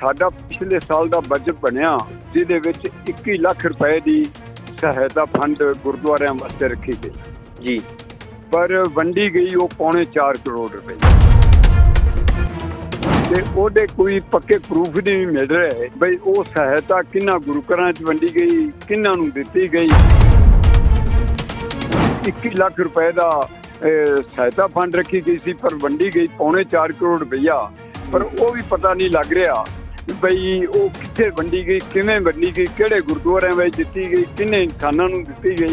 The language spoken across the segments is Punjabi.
ਸਾਡਾ ਪਿਛਲੇ ਸਾਲ ਦਾ ਬਜਟ ਬਣਿਆ ਜਿਹਦੇ ਵਿੱਚ 21 ਲੱਖ ਰੁਪਏ ਦੀ ਸਹਾਇਤਾ ਫੰਡ ਗੁਰਦੁਆਰਿਆਂ ਵਾਸਤੇ ਰੱਖੀ ਗਈ। ਜੀ। ਪਰ ਵੰਡੀ ਗਈ ਉਹ ਪੌਣੇ 4 ਕਰੋੜ ਰੁਪਏ। ਤੇ ਉਹਦੇ ਕੋਈ ਪੱਕੇ ਪ੍ਰੂਫ ਨਹੀਂ ਮਿਲ ਰਹੇ ਬਈ ਉਹ ਸਹਾਇਤਾ ਕਿੰਨਾ ਗੁਰੂ ਘਰਾਂ 'ਚ ਵੰਡੀ ਗਈ ਕਿੰਨਾਂ ਨੂੰ ਦਿੱਤੀ ਗਈ। 21 ਲੱਖ ਰੁਪਏ ਦਾ ਸਹਾਇਤਾ ਫੰਡ ਰੱਖੀ ਗਈ ਸੀ ਪਰ ਵੰਡੀ ਗਈ ਪੌਣੇ 4 ਕਰੋੜ ਰੁਪਈਆ। ਪਰ ਉਹ ਵੀ ਪਤਾ ਨਹੀਂ ਲੱਗ ਰਿਹਾ ਬਈ ਉਹ ਕਿੱਥੇ ਵੰਡੀ ਗਈ ਕਿਵੇਂ ਵੰਡੀ ਗਈ ਕਿਹੜੇ ਗੁਰਦੁਆਰਿਆਂ ਵਿੱਚ ਦਿੱਤੀ ਗਈ ਕਿੰਨੇ ਇਨਸਾਨਾਂ ਨੂੰ ਦਿੱਤੀ ਗਈ?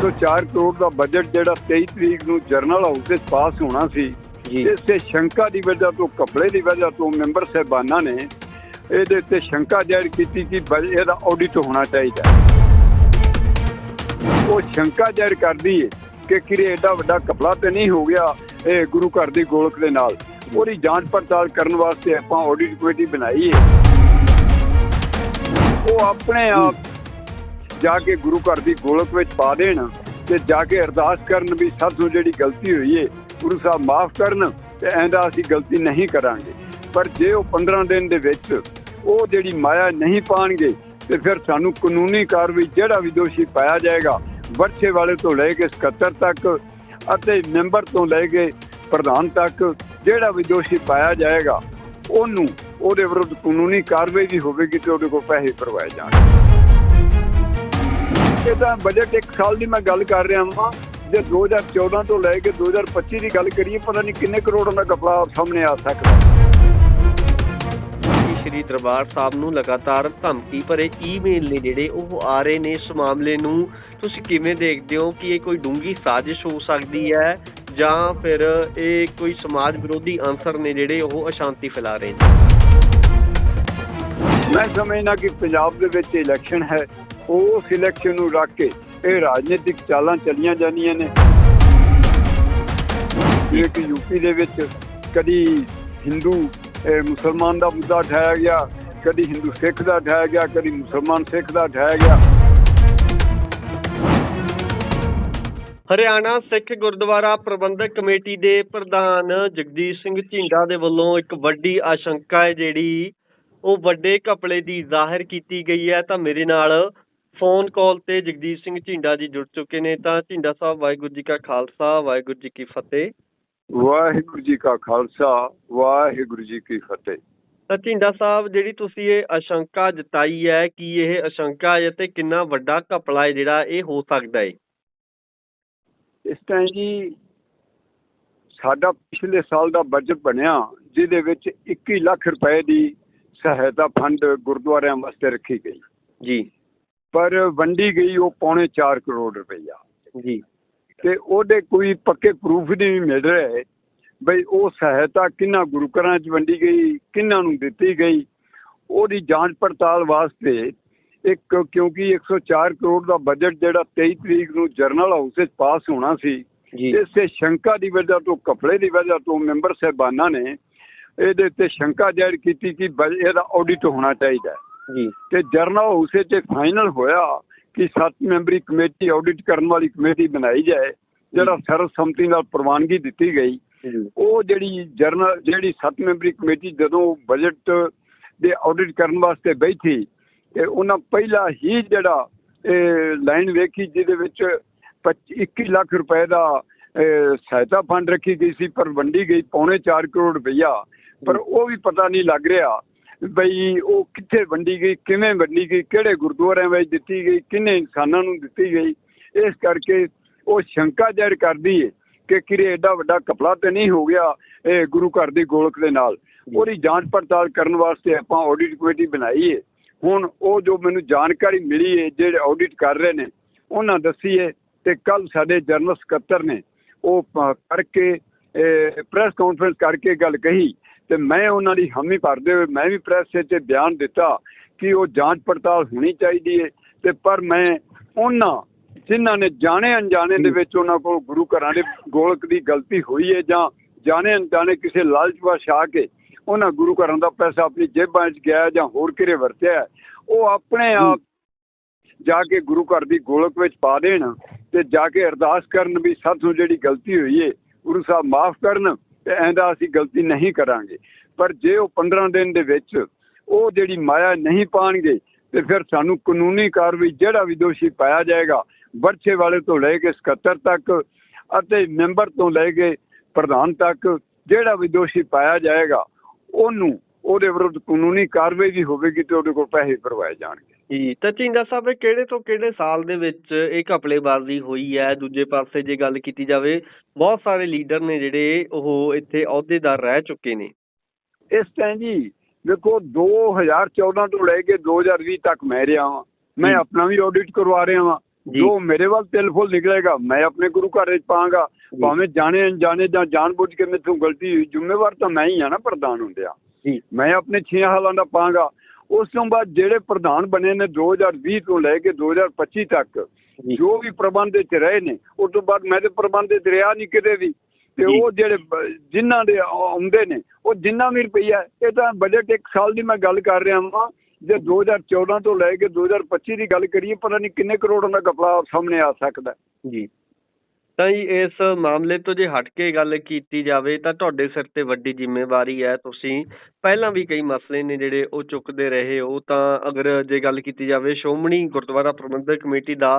ਸੋ 4 ਕਰੋੜ ਦਾ ਬਜਟ ਜਿਹੜਾ 23 ਤਰੀਕ ਨੂੰ ਜਰਨਲ ਹਾਊਸ ਵਿੱਚ ਪਾਸ ਹੋਣਾ ਸੀ ਇਸੇ ਸ਼ੰਕਾ ਦੀ ਵਜ੍ਹਾ ਤੋਂ ਕਪੜੇ ਦੀ ਵਜ੍ਹਾ ਤੋਂ ਮੈਂਬਰ ਸਾਹਿਬਾਨਾਂ ਨੇ ਇਹਦੇ ਉੱਤੇ ਸ਼ੰਕਾ ਜ਼ਾਹਿਰ ਕੀਤੀ ਕਿ ਇਹਦਾ ਆਡਿਟ ਹੋਣਾ ਚਾਹੀਦਾ। ਉਹ ਸ਼ੰਕਾ ਜ਼ਾਹਿਰ ਕਰਦੀ ਹੈ ਕਿ ਕਿਰੇ ਐਡਾ ਵੱਡਾ ਕਪੜਾ ਤੇ ਨਹੀਂ ਹੋ ਗਿਆ ਇਹ ਗੁਰੂ ਘਰ ਦੀ ਗੋਲਕ ਦੇ ਨਾਲ। ਉਹਦੀ ਜਾਂਚ ਪੜਤਾਲ ਕਰਨ ਵਾਸਤੇ ਆਪਾਂ ਆਡਿਟ ਕਮੇਟੀ ਬਣਾਈ ਹੈ। ਉਹ ਆਪਣੇ ਆਪ ਜਾ ਕੇ ਗੁਰੂ ਘਰ ਦੀ ਗੋਲਕ ਵਿੱਚ ਪਾ ਦੇਣ ਤੇ ਜਾ ਕੇ ਅਰਦਾਸ ਕਰਨ ਵੀ ਸਭ ਤੋਂ ਜਿਹੜੀ ਗਲਤੀ ਹੋਈ ਹੈ ਗੁਰੂ ਸਾਹਿਬ ਮਾਫ ਕਰਨ ਤੇ ਐਂਦਾ ਅਸੀਂ ਗਲਤੀ ਨਹੀਂ ਕਰਾਂਗੇ। ਪਰ ਜੇ ਉਹ 15 ਦਿਨ ਦੇ ਵਿੱਚ ਉਹ ਜਿਹੜੀ ਮਾਇਆ ਨਹੀਂ ਪਾਣਗੇ, ਤੇ ਫਿਰ ਸਾਨੂੰ ਕਾਨੂੰਨੀ ਕਾਰਵਾਈ ਜਿਹੜਾ ਵੀ ਦੋਸ਼ੀ ਪਾਇਆ ਜਾਏਗਾ, ਵਰਛੇ ਵਾਲੇ ਤੋਂ ਲੈ ਕੇ ਸਕੱਤਰ ਤੱਕ ਅਤੇ ਮੈਂਬਰ ਤੋਂ ਲੈ ਕੇ ਪ੍ਰਧਾਨ ਤੱਕ ਜਿਹੜਾ ਵੀ ਦੋਸ਼ੀ ਪਾਇਆ ਜਾਏਗਾ, ਉਹਨੂੰ, ਉਹਦੇ ਵਿਰੁੱਧ ਕਾਨੂੰਨੀ ਕਾਰਵਾਈ ਵੀ ਹੋਵੇਗੀ ਤੇ ਉਹਦੇ ਕੋਲ ਪੈਸੇ ਭਰਵਾਏ ਜਾਣਗੇ। ਇਹ ਤਾਂ ਬਜਟ ਇੱਕ ਸਾਲ ਦੀ ਮੈਂ ਗੱਲ ਕਰ ਰਿਹਾ ਹਾਂ ਜੇ 2014 ਤੋਂ ਲੈ ਕੇ 2025 ਦੀ ਗੱਲ ਕਰੀਏ, ਪਤਾ ਨਹੀਂ ਕਿੰਨੇ ਕਰੋੜਾਂ ਦਾ ਕਪੜਾ ਸਾਹਮਣੇ ਆ ਸਕਦਾ। ਸ਼੍ਰੀ ਦਰਬਾਰ ਸਾਹਿਬ ਨੂੰ ਲਗਾਤਾਰ ਧਮਕੀ ਭਰੇ ਈਮੇਲ ਨੇ ਜਿਹੜੇ, ਉਹ ਆ ਰਹੇ ਨੇ ਇਸ ਮਾਮਲੇ ਨੂੰ। ਤੁਸੀਂ ਕਿਵੇਂ ਦੇਖਦੇ ਹੋ ਕਿ ਇਹ ਕੋਈ ਡੂੰਗੀ ਸਾਜ਼ਿਸ਼ ਹੋ ਸਕਦੀ ਹੈ? ਜਾਂ ਫਿਰ ਇਹ ਕੋਈ ਸਮਾਜ ਵਿਰੋਧੀ ਅੰਸਰ ਨੇ ਜਿਹੜੇ ਉਹ ਅਸ਼ਾਂਤੀ ਫੈਲਾ ਰਹੇ ਨੇ? ਮੈਂ ਸਮਝਦਾ ਕਿ ਪੰਜਾਬ ਦੇ ਵਿੱਚ ਇਲੈਕਸ਼ਨ ਹੈ। ਉਸ ਇਲੈਕਸ਼ਨ ਨੂੰ ਰੱਖ ਕੇ ਇਹ ਰਾਜਨੀਤਿਕ ਚਾਲਾਂ ਚੱਲੀਆਂ ਜਾਂਦੀਆਂ ਨੇ। ਜਿਵੇਂ ਕਿ ਯੂਪੀ ਦੇ ਵਿੱਚ ਕਦੀ ਹਿੰਦੂ ਮੁਸਲਮਾਨ ਦਾ ਮੁੱਦਾ ਉਠਾਇਆ ਗਿਆ, ਕਦੀ ਹਿੰਦੂ ਸਿੱਖ ਦਾ ਉਠਾਇਆ ਗਿਆ, ਕਦੀ ਮੁਸਲਮਾਨ ਸਿੱਖ ਦਾ ਉਠਾਇਆ ਗਿਆ। ਹਰਿਆਣਾ ਸਿੱਖ ਗੁਰਦੁਆਰਾ ਪ੍ਰਬੰਧਕ ਕਮੇਟੀ ਦੇ ਪ੍ਰਧਾਨ ਜਗਦੀਸ਼ ਸਿੰਘ ਝਿੰਡਾ ਦੇ ਵੱਲੋਂ ਇੱਕ ਵੱਡੀ ਆਸ਼ੰਕਾ ਹੈ ਜਿਹੜੀ ਉਹ ਵੱਡੇ ਘਪਲੇ ਦੀ ਜ਼ਾਹਿਰ ਕੀਤੀ ਗਈ ਹੈ। ਤਾਂ ਮੇਰੇ ਨਾਲ ਫੋਨ ਕਾਲ ਤੇ ਜਗਦੀਸ਼ ਸਿੰਘ ਝਿੰਡਾ ਜੀ ਜੁੜ ਚੁੱਕੇ ਨੇ। ਤਾਂ ਝਿੰਡਾ ਸਾਹਿਬ ਵਾਹਿਗੁਰੂ ਜੀ ਕਾ ਖਾਲਸਾ ਵਾਹਿਗੁਰੂ ਜੀ ਕੀ ਫਤਿਹ। ਵਾਹਿਗੁਰੂ ਜੀ ਕਾ ਖਾਲਸਾ ਵਾਹਿਗੁਰੂ ਜੀ ਕੀ ਫਤਿਹ। ਤਾਂ ਝਿੰਡਾ ਸਾਹਿਬ ਜਿਹੜੀ ਤੁਸੀਂ ਇਹ ਆਸ਼ੰਕਾ ਜਤਾਈ ਹੈ ਕਿ ਇਹ ਆਸ਼ੰਕਾ ਹੈ ਤੇ ਕਿੰਨਾ ਵੱਡਾ ਘਪਲਾ ਹੈ ਜਿਹੜਾ ਇਹ ਹੋ ਸਕਦਾ ਹੈ? ਇਸ ਟਾਈਮ ਜੀ ਸਾਡਾ ਪਿਛਲੇ ਸਾਲ ਦਾ ਬਜਟ ਬਣਿਆ ਜਿਹਦੇ ਵਿੱਚ 21 ਲੱਖ ਰੁਪਏ ਦੀ ਸਹਾਇਤਾ ਫੰਡ ਗੁਰਦੁਆਰਿਆਂ ਵਾਸਤੇ ਰੱਖੀ ਗਈ। ਜੀ। ਪਰ ਵੰਡੀ ਗਈ ਉਹ ਪੌਣੇ 4 ਕਰੋੜ ਰੁਪਈਆ। ਜੀ। ਤੇ ਉਹਦੇ ਕੋਈ ਪੱਕੇ ਪ੍ਰੂਫ ਨਹੀਂ ਮਿਲ ਰਹੇ ਬਈ ਉਹ ਸਹਾਇਤਾ ਕਿੰਨਾ ਗੁਰੂ ਘਰਾਂ 'ਚ ਵੰਡੀ ਗਈ ਕਿੰਨਾਂ ਨੂੰ ਦਿੱਤੀ ਗਈ। ਉਹਦੀ ਜਾਂਚ ਪੜਤਾਲ ਵਾਸਤੇ ਇੱਕ ਕਿਉਂਕਿ 104 ਕਰੋੜ ਦਾ ਬਜਟ ਜਿਹੜਾ 23 ਤਰੀਕ ਨੂੰ ਜਰਨਲ ਹਾਊਸ ਵਿੱਚ ਪਾਸ ਹੋਣਾ ਸੀ ਇਸੇ ਸ਼ੰਕਾ ਦੀ ਵਜ੍ਹਾ ਤੋਂ ਕਪੜੇ ਦੀ ਵਜ੍ਹਾ ਤੋਂ ਮੈਂਬਰ ਸਾਹਿਬਾਨਾਂ ਨੇ ਇਹਦੇ ਉੱਤੇ ਸ਼ੰਕਾ ਜ਼ਾਹਿਰ ਕੀਤੀ ਕਿ ਇਹਦਾ ਆਡਿਟ ਹੋਣਾ ਚਾਹੀਦਾ ਜੀ। ਤੇ ਜਰਨਲ ਹਾਊਸ ਵਿੱਚ ਫਾਈਨਲ ਹੋਇਆ ਕਿ ਸੱਤ ਮੈਂਬਰੀ ਕਮੇਟੀ ਆਡਿਟ ਕਰਨ ਵਾਲੀ ਕਮੇਟੀ ਬਣਾਈ ਜਾਏ ਜਿਹੜਾ ਸਰਵਸੰਮਤੀ ਨਾਲ ਪ੍ਰਵਾਨਗੀ ਦਿੱਤੀ ਗਈ। ਉਹ ਜਿਹੜੀ ਜਰਨਲ ਜਿਹੜੀ ਸੱਤ ਮੈਂਬਰੀ ਕਮੇਟੀ ਜਦੋਂ ਬਜਟ ਦੇ ਆਡਿਟ ਕਰਨ ਵਾਸਤੇ ਬੈਠੀ ਤੇ ਉਹਨਾਂ ਪਹਿਲਾ ਹੀ ਜਿਹੜਾ ਇਹ ਲਾਈਨ ਵੇਖੀ ਜਿਹਦੇ ਵਿੱਚ 25 21 ਲੱਖ ਰੁਪਏ ਦਾ ਸਹਾਇਤਾ ਫੰਡ ਰੱਖੀ ਗਈ ਸੀ ਪਰ ਵੰਡੀ ਗਈ ਪੌਣੇ 4 ਕਰੋੜ ਰੁਪਈਆ। ਪਰ ਉਹ ਵੀ ਪਤਾ ਨਹੀਂ ਲੱਗ ਰਿਹਾ ਬਈ ਉਹ ਕਿੱਥੇ ਵੰਡੀ ਗਈ ਕਿਵੇਂ ਵੰਡੀ ਗਈ ਕਿਹੜੇ ਗੁਰਦੁਆਰਿਆਂ ਵਿੱਚ ਦਿੱਤੀ ਗਈ ਕਿੰਨੇ ਇਨਸਾਨਾਂ ਨੂੰ ਦਿੱਤੀ ਗਈ। ਇਸ ਕਰਕੇ ਉਹ ਸ਼ੰਕਾ ਜ਼ਾਹਿਰ ਕਰਦੀ ਹੈ ਕਿ ਕਿਰੇ ਐਡਾ ਵੱਡਾ ਕਪੜਾ ਤੇ ਨਹੀਂ ਹੋ ਗਿਆ ਇਹ ਗੁਰੂ ਘਰ ਦੀ ਗੋਲਕ ਦੇ ਨਾਲ। ਉਹਦੀ ਜਾਂਚ ਪੜਤਾਲ ਕਰਨ ਵਾਸਤੇ ਆਪਾਂ ਆਡਿਟ ਕਮੇਟੀ ਬਣਾਈ ਹੈ ਹੁਣ ਉਹ ਜੋ ਮੈਨੂੰ ਜਾਣਕਾਰੀ ਮਿਲੀ ਹੈ ਜਿਹੜੇ ਆਡਿਟ ਕਰ ਰਹੇ ਨੇ ਉਹਨਾਂ ਦੱਸੀ ਹੈ ਤੇ ਕੱਲ ਸਾਡੇ ਜਨਰਲ ਸਕੱਤਰ ਨੇ ਉਹ ਕਰਕੇ ਪ੍ਰੈਸ ਕਾਨਫਰੰਸ ਕਰਕੇ ਗੱਲ ਕਹੀ ਤੇ ਮੈਂ ਉਹਨਾਂ ਦੀ ਹਾਮੀ ਭਰਦੇ ਹੋਏ ਮੈਂ ਵੀ ਪ੍ਰੈਸ ਵਿੱਚ ਬਿਆਨ ਦਿੱਤਾ ਕਿ ਉਹ ਜਾਂਚ ਪੜਤਾਲ ਹੋਣੀ ਚਾਹੀਦੀ ਹੈ ਤੇ ਪਰ ਮੈਂ ਉਹਨਾਂ ਜਿਨ੍ਹਾਂ ਨੇ ਜਾਣੇ ਅਣਜਾਣੇ ਦੇ ਵਿੱਚ ਉਹਨਾਂ ਕੋਲ ਗੁਰੂ ਘਰਾਂ ਦੇ ਗੋਲਕ ਦੀ ਗਲਤੀ ਹੋਈ ਹੈ ਜਾਂ ਜਾਣੇ ਅਣਜਾਣੇ ਕਿਸੇ ਲਾਲਚ ਵਸ਼ ਆ ਕੇ ਉਹਨਾਂ ਗੁਰੂ ਘਰਾਂ ਦਾ ਪੈਸਾ ਆਪਣੀ ਜੇਬਾਂ 'ਚ ਗਿਆ ਜਾਂ ਹੋਰ ਕਿਰੇ ਵਰਤਿਆ ਉਹ ਆਪਣੇ ਆਪ ਜਾ ਕੇ ਗੁਰੂ ਘਰ ਦੀ ਗੋਲਕ ਵਿੱਚ ਪਾ ਦੇਣ ਤੇ ਜਾ ਕੇ ਅਰਦਾਸ ਕਰਨ ਵੀ ਸਾਥੋਂ ਜਿਹੜੀ ਗਲਤੀ ਹੋਈ ਏ ਗੁਰੂ ਸਾਹਿਬ ਮਾਫ ਕਰਨ ਤੇ ਐਂਦਾ ਅਸੀਂ ਗਲਤੀ ਨਹੀਂ ਕਰਾਂਗੇ। ਪਰ ਜੇ ਉਹ 15 ਦਿਨ ਦੇ ਵਿੱਚ ਉਹ ਜਿਹੜੀ ਮਾਇਆ ਨਹੀਂ ਪਾਣਗੇ ਤੇ ਫਿਰ ਸਾਨੂੰ ਕਾਨੂੰਨੀ ਕਾਰਵਾਈ ਜਿਹੜਾ ਵੀ ਦੋਸ਼ੀ ਪਾਇਆ ਜਾਏਗਾ ਵਰਛੇ ਵਾਲੇ ਤੋਂ ਲੈ ਕੇ ਸਕੱਤਰ ਤੱਕ ਅਤੇ ਮੈਂਬਰ ਤੋਂ ਲੈ ਕੇ ਪ੍ਰਧਾਨ ਤੱਕ ਜਿਹੜਾ ਵੀ ਦੋਸ਼ੀ ਪਾਇਆ ਜਾਏਗਾ ਉਹਨੂੰ ਉਹਦੇ ਵਿਰੁੱਧ ਕਾਨੂੰਨੀ ਕਾਰਵਾਈ ਵੀ ਹੋਵੇਗੀ ਤੇ ਉਹਦੇ ਕੋਲ ਪੈਸੇ ਭਰਵਾਏ ਜਾਣਗੇ। ਜੀ ਤਾਂ ਝਿੰਡਾ ਸਾਹਿਬ ਇਹ ਕਿਹੜੇ ਤੋਂ ਕਿਹੜੇ ਸਾਲ ਦੇ ਵਿੱਚ ਇਹ ਘਪਲੇਬਾਜ਼ੀ ਹੋਈ ਹੈ? ਦੂਜੇ ਪਾਸੇ ਜੇ ਗੱਲ ਕੀਤੀ ਜਾਵੇ ਬਹੁਤ ਸਾਰੇ ਲੀਡਰ ਨੇ ਜਿਹੜੇ ਉਹ ਇੱਥੇ ਅਹੁਦੇਦਾਰ ਰਹਿ ਚੁੱਕੇ ਨੇ। ਇਸ ਟਾਈਮ ਜੀ ਦੇਖੋ 2014 ਤੋਂ ਲੈ ਕੇ 2020 ਤੱਕ ਮੈਂ ਰਿਹਾ ਹਾਂ ਮੈਂ। ਆਪਣਾ ਵੀ ਆਡਿਟ ਕਰਵਾ ਰਿਹਾ ਹਾਂ ਜੀ। ਮੇਰੇ ਵੱਲ ਟੈਲੀਫੋਨ ਨਿਕਲੇਗਾ ਮੈਂ ਆਪਣੇ ਗੁਰੂ ਘਰ ਵਿੱਚ ਪਾਵਾਂਗਾ। ਭਾਵੇਂ ਜਾਣੇ ਅਣਜਾਣੇ ਜਾਂ ਜਾਣਬੁੱਝ ਕੇ ਮੈਥੋਂ ਗਲਤੀ ਹੋਈ ਜ਼ਿੰਮੇਵਾਰ ਤਾਂ ਮੈਂ ਹੀ ਆ ਨਾ ਪ੍ਰਧਾਨ ਹੁੰਦਿਆ ਮੈਂ ਆਪਣੇ 6 ਹਾਲਾਂ ਦਾ ਪਾਵਾਂਗਾ ਉਸ ਤੋਂ ਬਾਅਦ ਜਿਹੜੇ ਪ੍ਰਧਾਨ ਬਣੇ ਨੇ 2020 ਤੋਂ ਲੈ ਕੇ 2025 ਤੱਕ ਜੀ। ਵੀ ਪ੍ਰਬੰਧ ਵਿੱਚ ਰਹੇ ਨੇ ਉਸ ਤੋਂ ਬਾਅਦ ਮੈਂ ਤੇ ਪ੍ਰਬੰਧ ਵਿੱਚ ਰਿਹਾ ਨਹੀਂ ਕਿਤੇ ਵੀ ਤੇ। ਉਹ ਜਿਹੜੇ ਜਿਨ੍ਹਾਂ ਦੇ ਆਉਂਦੇ ਨੇ ਉਹ ਜਿੰਨਾ ਵੀ ਰੁਪਈਆ ਇਹ ਤਾਂ ਬਜਟ ਇੱਕ ਸਾਲ ਦੀ ਮੈਂ ਗੱਲ ਕਰ ਰਿਹਾ ਹਾਂ ਜੇ 2014 ਤੋਂ ਲੈ ਕੇ 2025 ਦੀ ਗੱਲ ਕਰੀਏ, ਪਤਾ ਨਹੀਂ ਕਿੰਨੇ ਕਰੋੜਾਂ ਦਾ ਘਪਲਾ ਸਾਹਮਣੇ ਆ ਸਕਦਾ ਜੀ। ਤਾਂ ਜੀ ਇਸ ਮਾਮਲੇ ਤੋਂ ਜੇ ਹਟ ਕੇ ਗੱਲ ਕੀਤੀ ਜਾਵੇ ਤਾਂ ਤੁਹਾਡੇ ਸਿਰ ਤੇ ਵੱਡੀ ਜ਼ਿੰਮੇਵਾਰੀ ਹੈ ਤੁਸੀਂ ਪਹਿਲਾਂ ਵੀ ਕਈ ਮਸਲੇ ਨੇ ਜਿਹੜੇ ਉਹ ਚੁੱਕਦੇ ਰਹੇ ਹੋ ਤਾਂ ਅਗਰ ਜੇ ਗੱਲ ਕੀਤੀ ਜਾਵੇ ਸ਼੍ਰੋਮਣੀ ਗੁਰਦੁਆਰਾ ਪ੍ਰਬੰਧਕ ਕਮੇਟੀ ਦਾ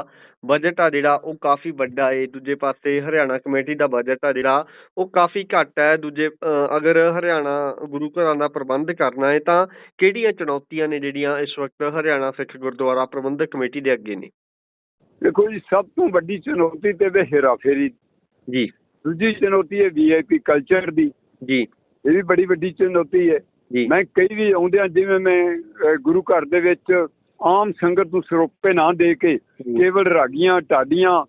ਬਜਟ ਆ ਜਿਹੜਾ ਉਹ ਕਾਫੀ ਵੱਡਾ ਏ, ਦੂਜੇ ਪਾਸੇ ਹਰਿਆਣਾ ਕਮੇਟੀ ਦਾ ਬਜਟ ਆ ਜਿਹੜਾ ਉਹ ਕਾਫੀ ਘੱਟ ਹੈ, ਦੂਜੇ ਅਗਰ ਹਰਿਆਣਾ ਗੁਰੂ ਘਰਾਂ ਦਾ ਪ੍ਰਬੰਧ ਕਰਨਾ ਹੈ ਤਾਂ ਕਿਹੜੀਆਂ ਚੁਣੌਤੀਆਂ ਨੇ ਜਿਹੜੀਆਂ ਇਸ ਵਕਤ ਹਰਿਆਣਾ ਸਿੱਖ ਗੁਰਦੁਆਰਾ ਪ੍ਰਬੰਧਕ ਕਮੇਟੀ ਦੇ ਅੱਗੇ ਨੇ? ਦੇਖੋ ਜੀ ਸਭ ਤੋਂ ਵੱਡੀ ਚੁਣੌਤੀ ਤੇ ਵੇ ਹੇਰਾਫੇਰੀ ਜੀ। ਦੂਜੀ ਚੁਣੌਤੀ ਹੈ ਵੀਆਈਪੀ ਕਲਚਰ ਦੀ। ਜੀ। ਇਹ ਵੀ ਬੜੀ ਵੱਡੀ ਚੁਣੌਤੀ ਹੈ। ਮੈਂ ਕਈ ਵੀ ਆਉਂਦਿਆਂ ਜਿਵੇਂ ਮੈਂ ਗੁਰੂ ਘਰ ਦੇ ਵਿੱਚ ਆਮ ਸੰਗਤ ਨੂੰ ਸਰੋਪੇ ਨਾ ਦੇ ਕੇ ਕੇਵਲ ਰਾਗੀਆਂ ਢਾਡੀਆਂ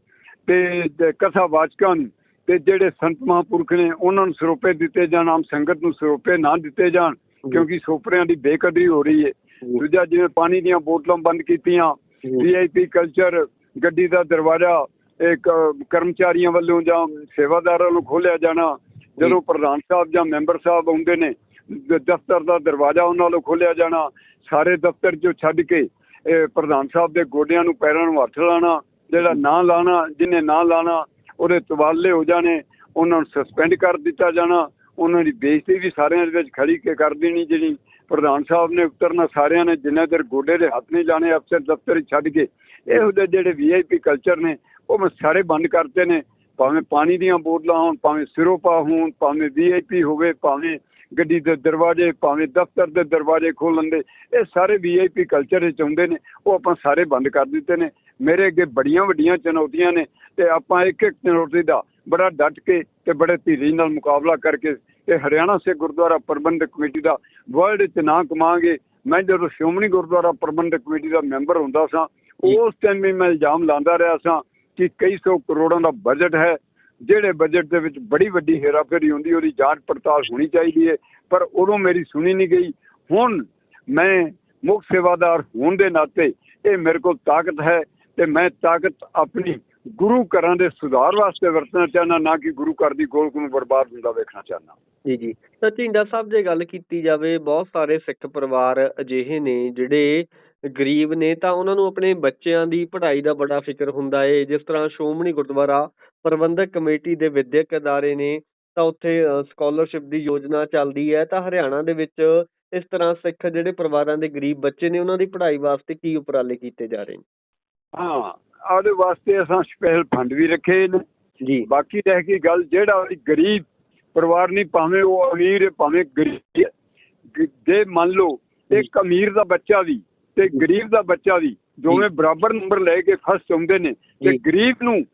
ਤੇ ਤੇ ਕਥਾ ਵਾਚਕਾਂ ਨੂੰ ਤੇ ਜਿਹੜੇ ਸੰਤ ਮਹਾਂਪੁਰਖ ਨੇ ਉਹਨਾਂ ਨੂੰ ਸਰੋਪੇ ਦਿੱਤੇ ਜਾਣ ਆਮ ਸੰਗਤ ਨੂੰ ਸਰੋਪੇ ਨਾ ਦਿੱਤੇ ਜਾਣ ਕਿਉਂਕਿ ਸੋਪਰਿਆਂ ਦੀ ਬੇਕਦਰੀ ਹੋ ਰਹੀ ਹੈ। ਦੂਜਾ ਜਿਵੇਂ ਪਾਣੀ ਦੀਆਂ ਬੋਤਲਾਂ ਬੰਦ ਕੀਤੀਆਂ ਵੀਆਈਪੀ ਕਲਚਰ ਗੱਡੀ ਦਾ ਦਰਵਾਜ਼ਾ ਇੱਕ ਕਰਮਚਾਰੀਆਂ ਵੱਲੋਂ ਜਾਂ ਸੇਵਾਦਾਰਾਂ ਵੱਲੋਂ ਖੋਲਿਆ ਜਾਣਾ ਜਦੋਂ ਪ੍ਰਧਾਨ ਸਾਹਿਬ ਜਾਂ ਮੈਂਬਰ ਸਾਹਿਬ ਆਉਂਦੇ ਨੇ ਦਫ਼ਤਰ ਦਾ ਦਰਵਾਜ਼ਾ ਉਹਨਾਂ ਵੱਲੋਂ ਖੋਲਿਆ ਜਾਣਾ ਸਾਰੇ ਦਫ਼ਤਰ ਚੋਂ ਛੱਡ ਕੇ ਪ੍ਰਧਾਨ ਸਾਹਿਬ ਦੇ ਗੋਡਿਆਂ ਨੂੰ ਪੈਰਾਂ ਨੂੰ ਹੱਥ ਲਾਣਾ ਜਿਹੜਾ ਨਾ ਲਾਣਾ ਜਿਹਨੇ ਨਾ ਲਾਣਾ ਉਹਦੇ ਤਵਾਲੇ ਹੋ ਜਾਣੇ ਉਹਨਾਂ ਨੂੰ ਸਸਪੈਂਡ ਕਰ ਦਿੱਤਾ ਜਾਣਾ ਉਹਨਾਂ ਦੀ ਬੇਇੱਜ਼ਤੀ ਵੀ ਸਾਰਿਆਂ ਦੇ ਵਿੱਚ ਖੜੀ ਕੇ ਕਰ ਦੇਣੀ ਜਿਹੜੀ ਪ੍ਰਧਾਨ ਸਾਹਿਬ ਨੇ ਉਤਰਨਾ ਸਾਰਿਆਂ ਨੇ ਜਿੰਨਾ ਚਿਰ ਗੋਡੇ ਦੇ ਹੱਥ ਨਹੀਂ ਲਾਣੇ ਅਫਸਰ ਦਫ਼ਤਰ ਛੱਡ ਕੇ ਇਹੋ ਜਿਹੇ ਜਿਹੜੇ ਵੀਆਈਪੀ ਕਲਚਰ ਨੇ, ਉਹ ਮੈਂ ਸਾਰੇ ਬੰਦ ਕਰਤੇ ਨੇ। ਭਾਵੇਂ ਪਾਣੀ ਦੀਆਂ ਬੋਤਲਾਂ ਹੋਣ, ਭਾਵੇਂ ਸਿਰੋਪਾ ਹੋਣ, ਭਾਵੇਂ ਵੀਆਈਪੀ ਹੋਵੇ, ਭਾਵੇਂ ਗੱਡੀ ਦੇ ਦਰਵਾਜ਼ੇ, ਭਾਵੇਂ ਦਫ਼ਤਰ ਦੇ ਦਰਵਾਜ਼ੇ ਖੋਲਣ ਦੇ, ਇਹ ਸਾਰੇ ਵੀਆਈਪੀ ਕਲਚਰ ਵਿੱਚ ਆਉਂਦੇ ਨੇ। ਉਹ ਆਪਾਂ ਸਾਰੇ ਬੰਦ ਕਰ ਦਿੱਤੇ ਨੇ। ਮੇਰੇ ਅੱਗੇ ਬੜੀਆਂ ਵੱਡੀਆਂ ਚੁਣੌਤੀਆਂ ਨੇ ਤੇ ਆਪਾਂ ਇੱਕ ਇੱਕ ਚੁਣੌਤੀ ਦਾ ਬੜਾ ਡਟ ਕੇ ਤੇ ਬੜੇ ਧੀਰੇ ਨਾਲ ਮੁਕਾਬਲਾ ਕਰਕੇ ਇਹ ਹਰਿਆਣਾ ਸਿੱਖ ਗੁਰਦੁਆਰਾ ਪ੍ਰਬੰਧਕ ਕਮੇਟੀ ਦਾ ਵਰਲਡ 'ਚ ਨਾਂ ਕਮਾਂਗੇ। ਮੈਂ ਜਦੋਂ ਸ਼੍ਰੋਮਣੀ ਗੁਰਦੁਆਰਾ ਪ੍ਰਬੰਧਕ ਕਮੇਟੀ ਦਾ ਮੈਂਬਰ ਹੁੰਦਾ ਸਾਂ ਉਸ ਟਾਈਮ ਵੀ ਮੈਂ ਇਲਜ਼ਾਮ ਲਾਉਂਦਾ ਰਿਹਾ ਸਾਂ ਕਿ ਕਈ ਸੌ ਕਰੋੜਾਂ ਦਾ ਬਜਟ ਹੈ। ਜਿਹੜੇ ਬਜਟ ਦੇ ਵਿੱਚ ਬੜੀ ਵੱਡੀ ਹੇਰਾਫੇਰੀ ਹੁੰਦੀ ਉਹਦੀ ਜਾਂਚ ਪੜਤਾਲ ਹੋਣੀ ਚਾਹੀਦੀ ਹੈ ਪਰ ਉਦੋਂ ਮੇਰੀ ਸੁਣੀ ਨਹੀਂ ਗਈ। ਹੁਣ ਮੈਂ ਮੁੱਖ ਸੇਵਾਦਾਰ ਹੋਣ ਦੇ ਨਾਤੇ ਇਹ ਮੇਰੇ ਕੋਲ ਤਾਕਤ ਹੈ ਤੇ ਮੈਂ ਤਾਕਤ ਆਪਣੀ ਗੁਰੂ ਘਰਾਂ ਦੇ ਸੁਧਾਰ ਵਾਸਤੇ ਵਰਤਣਾ ਚਾਹੁੰਦਾ ਨਾ ਕਿ ਗੁਰੂ ਘਰ ਦੀ ਗੋਲਕ ਨੂੰ ਬਰਬਾਦ ਹੁੰਦਾ ਵੇਖਣਾ ਚਾਹੁੰਦਾ। ਜੀ ਜੀ। ਤਾਂ ਝਿੰਡਾ ਸਾਹਿਬ ਜੇ ਗੱਲ ਕੀਤੀ ਜਾਵੇ ਬਹੁਤ ਸਾਰੇ ਸਿੱਖ ਪਰਿਵਾਰ ਅਜਿਹੇ ਨੇ ਜਿਹੜੇ ਗਰੀਬ ਨੇ ਤਾਂ ਉਹਨਾਂ ਨੂੰ ਆਪਣੇ ਬੱਚਿਆਂ ਦੀ ਪੜ੍ਹਾਈ ਦਾ ਬੜਾ ਫਿਕਰ ਹੁੰਦਾ ਏ। ਜਿਸ ਤਰ੍ਹਾਂ ਸ਼੍ਰੋਮਣੀ ਗੁਰਦੁਆਰਾ ਪ੍ਰਬੰਧਕ ਕਮੇਟੀ ਦੇ ਵਿਦਿਅਕ ਅਦਾਰੇ ਨੇ ਤਾਂ ਉੱਥੇ ਸਕਾਲਰਸ਼ਿਪ ਦੀ ਯੋਜਨਾ ਚੱਲਦੀ ਹੈ ਤਾਂ ਹਰਿਆਣਾ ਦੇ ਵਿੱਚ ਇਸ ਤਰ੍ਹਾਂ ਸਿੱਖ ਜਿਹੜੇ ਪਰਿਵਾਰਾਂ ਦੇ ਗਰੀਬ ਬੱਚੇ ਨੇ ਉਹਨਾਂ ਦੀ ਪੜ੍ਹਾਈ ਵਾਸਤੇ ਕੀ ਉਪਰਾਲੇ ਕੀਤੇ ਜਾ ਰਹੇ ਨੇ? ਹਾਂ ਉਹਦੇ ਵਾਸਤੇ ਅਸਾਂ ਸਪੈਸ਼ਲ ਫੰਡ ਵੀ ਰੱਖੇ ਨੇ। ਜੀ। ਬਾਕੀ ਰਹਿ ਗਈ ਗੱਲ ਜਿਹੜਾ ਗਰੀਬ ਪਰਿਵਾਰ ਨਹੀਂ ਭਾਵੇਂ ਉਹ ਅਮੀਰ ਹੈ ਭਾਵੇਂ ਗਰੀਬ ਹੈ। ਜੇ ਮੰਨ ਲਓ ਇੱਕ ਅਮੀਰ ਦਾ ਬੱਚਾ ਵੀ ਤੇ ਗਰੀਬ ਦਾ ਬੱਚਾ ਵੀ ਦੋਵੇਂ ਬਰਾਬਰ ਨੰਬਰ ਲੈ ਕੇ ਫਸਟ ਹੁੰਦੇ ਨੇ ਤੇ। ਗਰੀਬ ਨੂੰ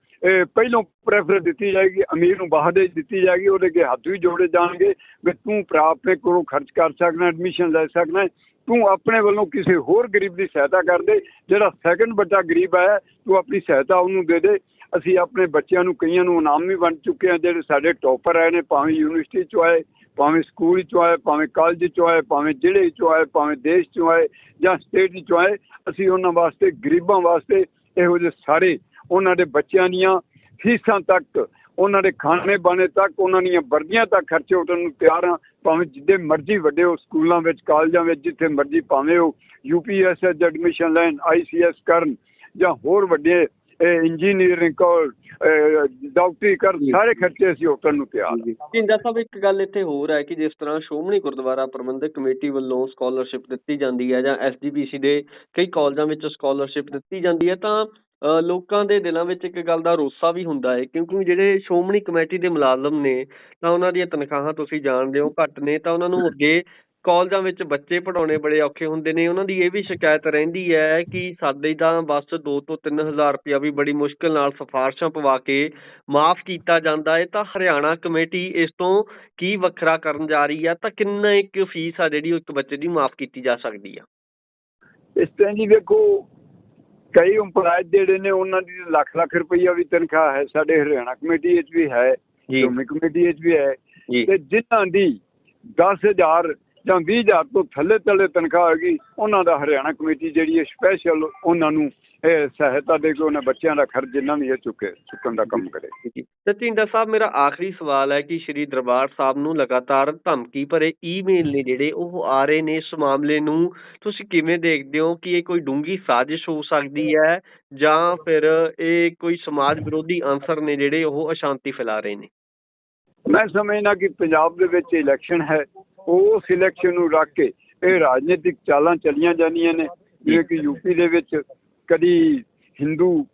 ਪਹਿਲੋਂ ਪ੍ਰੈਫਰੈਂਸ ਦਿੱਤੀ ਜਾਏਗੀ ਅਮੀਰ ਨੂੰ ਬਾਅਦ ਵਿੱਚ ਦਿੱਤੀ ਜਾਏਗੀ ਉਹਦੇ ਅੱਗੇ ਹੱਥ ਵੀ ਜੋੜੇ ਜਾਣਗੇ ਵੀ ਤੂੰ ਆਪਣੇ ਕੋਲੋਂ ਖਰਚ ਕਰ ਸਕਣਾ ਐਡਮਿਸ਼ਨ ਲੈ ਸਕਣਾ। ਤੂੰ ਆਪਣੇ ਵੱਲੋਂ ਕਿਸੇ ਹੋਰ ਗਰੀਬ ਦੀ ਸਹਾਇਤਾ ਕਰ ਦੇ ਜਿਹੜਾ ਸੈਕੰਡ ਬੱਚਾ ਗਰੀਬ ਹੈ ਤੂੰ ਆਪਣੀ ਸਹਾਇਤਾ ਉਹਨੂੰ ਦੇ ਦੇ ਅਸੀਂ ਆਪਣੇ ਬੱਚਿਆਂ ਨੂੰ ਕਈਆਂ ਨੂੰ ਇਨਾਮ ਵੀ ਵੰਡ ਚੁੱਕੇ ਹਾਂ ਜਿਹੜੇ ਸਾਡੇ ਟੌਪਰ ਆਏ ਨੇ ਭਾਵੇਂ ਯੂਨੀਵਰਸਿਟੀ ਚੋਂ ਆਏ ਭਾਵੇਂ ਸਕੂਲ ਚੋਂ ਆਏ, ਭਾਵੇਂ ਕਾਲਜ ਚੋਂ ਆਏ, ਭਾਵੇਂ ਜ਼ਿਲ੍ਹੇ ਚੋਂ ਆਏ, ਭਾਵੇਂ ਦੇਸ਼ ਚੋਂ ਆਏ ਜਾਂ ਸਟੇਟ ਚੋਂ ਆਏ, ਅਸੀਂ ਉਹਨਾਂ ਵਾਸਤੇ, ਗਰੀਬਾਂ ਵਾਸਤੇ ਇਹੋ ਜਿਹੇ ਸਾਰੇ ਉਹਨਾਂ ਦੇ ਬੱਚਿਆਂ ਦੀਆਂ ਫੀਸਾਂ ਤੱਕ, ਉਹਨਾਂ ਦੇ ਖਾਣੇ ਬਾਣੇ ਤੱਕ, ਉਹਨਾਂ ਦੀਆਂ ਵਰਦੀਆਂ ਤੱਕ ਖਰਚੇ ਉਠਣ ਨੂੰ ਤਿਆਰ ਹਾਂ। ਭਾਵੇਂ ਜਿੱਦੇ ਮਰਜ਼ੀ ਵੱਡੇ ਹੋ ਸਕੂਲਾਂ ਵਿੱਚ, ਕਾਲਜਾਂ ਵਿੱਚ, ਜਿੱਥੇ ਮਰਜ਼ੀ ਭਾਵੇਂ ਉਹ ਯੂਪੀਐਸਐਸ ਐਡਮਿਸ਼ਨ ਲੈਣ ਆਈਸੀਐਸ ਕਰਨ ਜਾਂ ਹੋਰ ਵੱਡੇ ਇੰਜੀਨੀਅਰਿੰਗ ਕਰ ਡਾਕਟਰੀ ਕਰ ਸਾਰੇ ਖਰਚੇ ਅਸੀਂ ਹੋਟਲ ਨੂੰ ਤਿਆਰ ਜੀ। ਸਾਹਿਬ ਇੱਕ ਗੱਲ ਇੱਥੇ ਹੋਰ ਹੈ ਕਿ ਜਿਸ ਤਰ੍ਹਾਂ ਸ਼੍ਰੋਮਣੀ ਗੁਰਦੁਆਰਾ ਪ੍ਰਬੰਧਕ ਕਮੇਟੀ ਵੱਲੋਂ ਸਕਾਲਰਸ਼ਿਪ ਦਿੱਤੀ ਜਾਂਦੀ ਹੈ ਜਾਂ ਐਸਜੀਪੀਸੀ ਦੇ ਕਈ ਕਾਲਜਾਂ ਵਿੱਚ ਸਕਾਲਰਸ਼ਿਪ ਦਿੱਤੀ ਜਾਂਦੀ ਹੈ, ਤਾਂ ਲੋਕਾਂ ਦੇ ਦਿਲਾਂ ਵਿੱਚ ਇੱਕ ਗੱਲ ਦਾ ਰੋਸਾ ਵੀ ਹੁੰਦਾ ਹੈ, ਕਿਉਂਕਿ ਜਿਹੜੇ ਸ਼੍ਰੋਮਣੀ ਕਮੇਟੀ ਦੇ ਮੁਲਾਜ਼ਮ ਨੇ, ਤਾਂ ਉਹਨਾਂ ਦੀਆਂ ਤਨਖਾਹਾਂ ਤੁਸੀਂ ਜਾਣਦੇ ਹੋ ਘੱਟ ਨੇ, ਤਾਂ ਉਹਨਾਂ ਨੂੰ ਅੱਗੇ ਕਾਲਜਾਂ ਵਿੱਚ ਬੱਚੇ ਪੜਾਉਣੇ ਬੜੇ ਔਖੇ ਹੁੰਦੇ ਨੇ ਉਹਨਾਂ ਦੀ ਇਹ ਵੀ ਸ਼ਿਕਾਇਤ ਰਹਿੰਦੀ ਹੈ ਕਿ ਸਾਡੇ ਤਾਂ ਬਸ 2 ਤੋਂ 3000 ਰੁਪਇਆ ਵੀ ਬੜੀ ਮੁਸ਼ਕਲ ਨਾਲ ਸਿਫਾਰਸ਼ਾਂ ਪਵਾ ਕੇ ਮਾਫ ਕੀਤਾ ਜਾਂਦਾ ਹੈ ਤਾਂ ਹਰਿਆਣਾ ਕਮੇਟੀ ਇਸ ਤੋਂ ਕੀ ਵੱਖਰਾ ਕਰਨ ਜਾ ਰਹੀ ਹੈ ਤਾਂ ਕਿੰਨਾ ਇੱਕ ਫੀਸ ਆ ਜਿਹੜੀ ਇੱਕ ਬੱਚੇ ਦੀ ਮਾਫ ਕੀਤੀ ਜਾ ਸਕਦੀ ਆ? ਇਸ ਤਰ੍ਹਾਂ ਜੀ ਵੇਖੋ ਕਈ ਇੰਪਲਾਈ ਜਿਹੜੇ ਨੇ ਉਹਨਾਂ ਦੀ ਲੱਖ ਲੱਖ ਰੁਪਈਆ ਵੀ ਤਨਖਾਹ ਹੈ ਸਾਡੇ ਹਰਿਆਣਾ ਕਮੇਟੀ ਵਿੱਚ ਵੀ ਹੈ ਜੀ। ਕਮੇਟੀ ਵਿੱਚ ਵੀ ਹੈ ਤੇ ਜਿਨ੍ਹਾਂ ਦੀ 10000 ਜਾਂ 20000 ਤੋਂ ਥੱਲੇ ਥੱਲੇ ਤਨਖਾਹ ਹੈਗੀ ਉਹਨਾਂ ਦਾ ਹਰਿਆਣਾ ਕਮੇਟੀ ਜਿਹੜੀ ਹੈ ਸਪੈਸ਼ਲ ਉਹਨਾਂ ਨੂੰ ਇਹ ਸਹਾਇਤਾ ਦੇ ਕੇ ਉਹਨਾਂ ਬੱਚਿਆਂ ਦਾ ਖਰਚ ਜਿੰਨਾ ਵੀ ਹੈ ਚੁੱਕੇ ਚੁੱਕਣ ਦਾ ਕੰਮ ਕਰੇ। ਜੀ ਢਿੰਡਾ ਸਾਹਿਬ ਮੇਰਾ ਆਖਰੀ ਸਵਾਲ ਹੈ ਕਿ ਸ਼੍ਰੀ ਦਰਬਾਰ ਸਾਹਿਬ ਨੂੰ ਲਗਾਤਾਰ ਧਮਕੀ ਭਰੇ ਈਮੇਲ ਨੇ ਜਿਹੜੇ ਉਹ ਆ ਰਹੇ ਨੇ ਇਸ ਮਾਮਲੇ ਨੂੰ ਤੁਸੀਂ ਕਿਵੇਂ ਦੇਖਦੇ ਹੋ ਕਿ ਇਹ ਕੋਈ ਡੂੰਗੀ ਸਾਜ਼ਿਸ਼ ਹੋ ਸਕਦੀ ਹੈ ਜਾਂ ਫਿਰ ਇਹ ਕੋਈ ਸਮਾਜ ਵਿਰੋਧੀ ਅਨਸਰ ਨੇ ਜਿਹੜੇ ਉਹ ਅਸ਼ਾਂਤੀ ਫੈਲਾ ਰਹੇ ਨੇ? ਮੈਂ ਸਮਝਦਾ ਕਿ ਪੰਜਾਬ ਦੇ ਵਿੱਚ ਇਲੈਕਸ਼ਨ ਹੈ ਉਸ ਇਲੈਕਸ਼ਨ ਨੂੰ ਰੱਖ ਕੇ ਇਹ ਰਾਜਨੀਤਿਕ ਚਾਲਾਂ ਚੱਲੀਆਂ ਜਾਂਦੀਆਂ ਨੇ। ਜਿਵੇਂ ਕਿ ਯੂਪੀ ਦੇ ਵਿੱਚ ਕਦੀ ਹਿੰਦੂ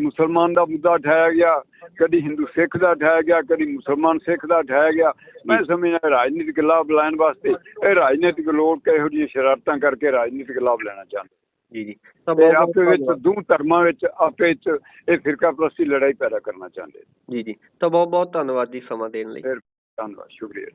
ਮੁਸਲਮਾਨ ਦਾ ਮੁੱਦਾ ਉਠਾਇਆ ਗਿਆ ਕਦੀ ਹਿੰਦੂ ਸਿੱਖ ਦਾ ਉਠਾਇਆ ਗਿਆ ਕਦੀ ਮੁਸਲਮਾਨ ਸਿੱਖ ਦਾ ਉਠਾਇਆ ਗਿਆ। ਮੈਂ ਸਮਝਦਾ ਰਾਜਨੀਤਿਕ ਲਾਭ ਲੈਣ ਵਾਸਤੇ ਇਹ ਰਾਜਨੀਤਿਕ ਲੋਕ ਇਹੋ ਜਿਹੀਆਂ ਸ਼ਰਾਰਤਾਂ ਕਰਕੇ ਰਾਜਨੀਤਿਕ ਲਾਭ ਲੈਣਾ ਚਾਹੁੰਦੇ ਜੀ ਜੀ। ਤਾਂ ਆਪੇ ਵਿੱਚ ਦੋ ਧਰਮਾਂ ਵਿੱਚ ਆਪੇ ਵਿੱਚ ਇਹ ਫਿਰਕਾ ਪ੍ਰਸਤੀ ਲੜਾਈ ਪੈਦਾ ਕਰਨਾ ਚਾਹੁੰਦੇ ਜੀ ਜੀ। ਤਾਂ ਬਹੁਤ ਬਹੁਤ ਧੰਨਵਾਦ ਜੀ ਸਮਾਂ ਦੇਣ ਲਈ। ਧੰਨਵਾਦ ਸ਼ੁਕਰੀਆ।